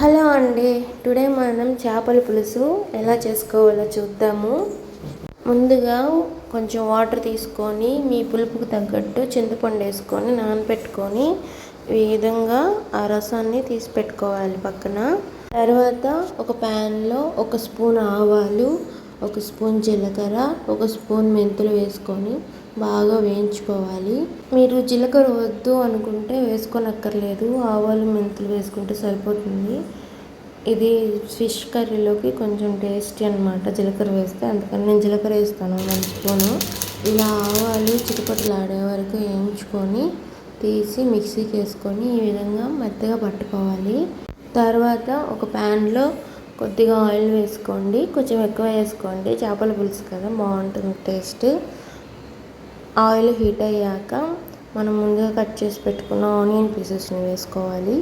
Hello అండి. Today మనం చేపల పులుసు ఎలా చేసుకోవాలో చూద్దాము. ముందుగా కొంచెం వాటర్ తీసుకొని మీ పులుపుకు తగ్గట్టు చింతపండు వేసుకొని నానబెట్టుకొని ఈ విధంగా ఆ రసాన్ని తీసి పెట్టుకోవాలి పక్కన. తర్వాత ఒక ప్యాన్లో ఒక స్పూన్ ఆవాలు ఒక స్పూన్ జీలకర్ర ఒక స్పూన్ మెంతులు వేసుకొని బాగా వేయించుకోవాలి. మీరు జీలకర్ర వద్దు అనుకుంటే వేసుకోనక్కర్లేదు. ఆవాలు మెంతులు వేసుకుంటే సరిపోతుంది. ఇది ఫిష్ కర్రీలోకి కొంచెం టేస్టీ అనమాట జీలకర్ర వేస్తే. అందుకని నేను జీలకర్ర వేస్తాను వన్ స్పూను. ఇలా ఆవాలు చిటపటలాడే వరకు వేయించుకొని తీసి మిక్సీకి వేసుకొని ఈ విధంగా మెత్తగా పట్టుకోవాలి. తర్వాత ఒక ప్యాన్లో కొద్దిగా ఆయిల్ వేసుకోండి. కొంచెం ఎక్కువ వేసుకోండి. చేపల పులుసు కదా బాగుంటుంది టేస్ట్. ఆయిల్ హీట్ అయ్యాక మనం ముందుగా కట్ చేసి పెట్టుకున్న ఆనియన్ పీసెస్ని వేసుకోవాలి.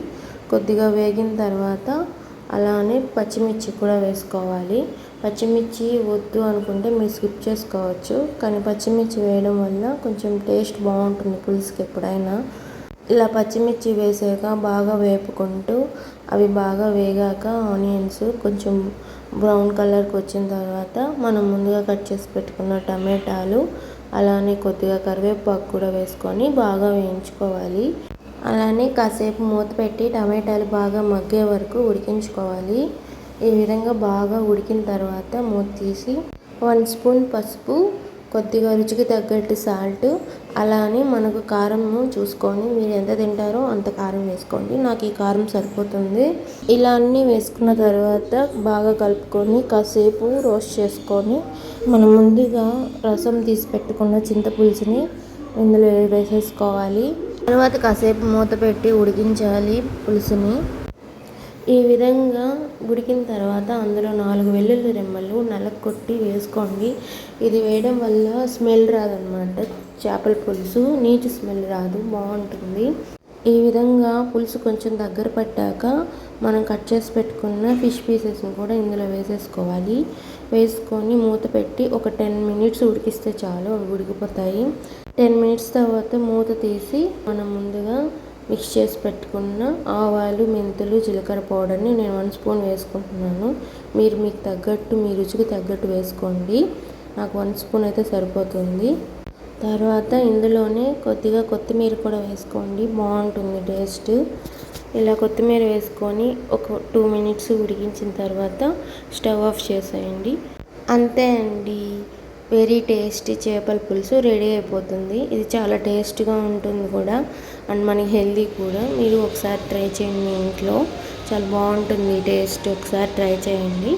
కొద్దిగా వేగిన తర్వాత అలానే పచ్చిమిర్చి కూడా వేసుకోవాలి. పచ్చిమిర్చి వద్దు అనుకుంటే మీరు స్కిప్ చేసుకోవచ్చు. కానీ పచ్చిమిర్చి వేయడం వల్ల కొంచెం టేస్ట్ బాగుంటుంది పులుసుకి ఎప్పుడైనా. ఇలా పచ్చిమిర్చి వేసాక బాగా వేపుకుంటూ అవి బాగా వేగాక ఆనియన్స్ కొంచెం బ్రౌన్ కలర్కి వచ్చిన తర్వాత మనం ముందుగా కట్ చేసి పెట్టుకున్న టమాటాలు అలానే కొద్దిగా కరివేపాకు కూడా వేసుకొని బాగా వేయించుకోవాలి. అలానే కాసేపు మూత పెట్టి టమాటాలు బాగా మగ్గే వరకు ఉడికించుకోవాలి. ఈ విధంగా బాగా ఉడికిన తర్వాత మూత తీసి వన్ స్పూన్ పసుపు కొద్దిగా రుచికి తగ్గట్టు సాల్ట్ అలానే మనకు కారం చూసుకొని మీరు ఎంత తింటారో అంత కారం వేసుకోండి. నాకు ఈ కారం సరిపోతుంది. ఇలా అన్నీ వేసుకున్న తర్వాత బాగా కలుపుకొని కాసేపు రోస్ట్ చేసుకొని మనం ముందుగా రసం తీసి పెట్టుకున్న చింతపులుసుని ఇందులో వేసేసుకోవాలి. తర్వాత కాసేపు మూత పెట్టి ఉడికించాలి పులుసుని. ఈ విధంగా ఉడికిన తర్వాత అందులో నాలుగు వెల్లుల్లి రెమ్మలు నలగొట్టి వేసుకోండి. ఇది వేయడం వల్ల స్మెల్ రాదనమాట చేపల పులుసు నీచు స్మెల్ రాదు బాగుంటుంది. ఈ విధంగా పులుసు కొంచెం దగ్గర పట్టాక మనం కట్ చేసి పెట్టుకున్న ఫిష్ పీసెస్ని కూడా ఇందులో వేసేసుకోవాలి. వేసుకొని మూత పెట్టి ఒక టెన్ మినిట్స్ ఉడికిస్తే చాలు అవి ఉడికిపోతాయి. టెన్ మినిట్స్ తర్వాత మూత తీసి మనం ముందుగా మిక్స్ చేసి పెట్టుకున్న ఆవాలు మెంతులు జీలకర్ర పౌడర్ని నేను వన్ స్పూన్ వేసుకుంటున్నాను. మీరు మీకు తగ్గట్టు మీ రుచికి తగ్గట్టు వేసుకోండి. నాకు వన్ స్పూన్ అయితే సరిపోతుంది. తర్వాత ఇందులోనే కొద్దిగా కొత్తిమీర కూడా వేసుకోండి. బాగుంటుంది టేస్ట్. ఇలా కొత్తిమీర వేసుకొని ఒక టూ మినిట్స్ ఉడికించిన తర్వాత స్టవ్ ఆఫ్ చేసేయండి. అంతే అండి. వెరీ టేస్టీ చేపల పులుసు రెడీ అయిపోతుంది. ఇది చాలా టేస్ట్గా ఉంటుంది కూడా. అండ్ మనకి హెల్దీ కూడా. మీరు ఒకసారి ట్రై చేయండి మీ ఇంట్లో. చాలా బాగుంటుంది టేస్ట్. ఒకసారి ట్రై చేయండి.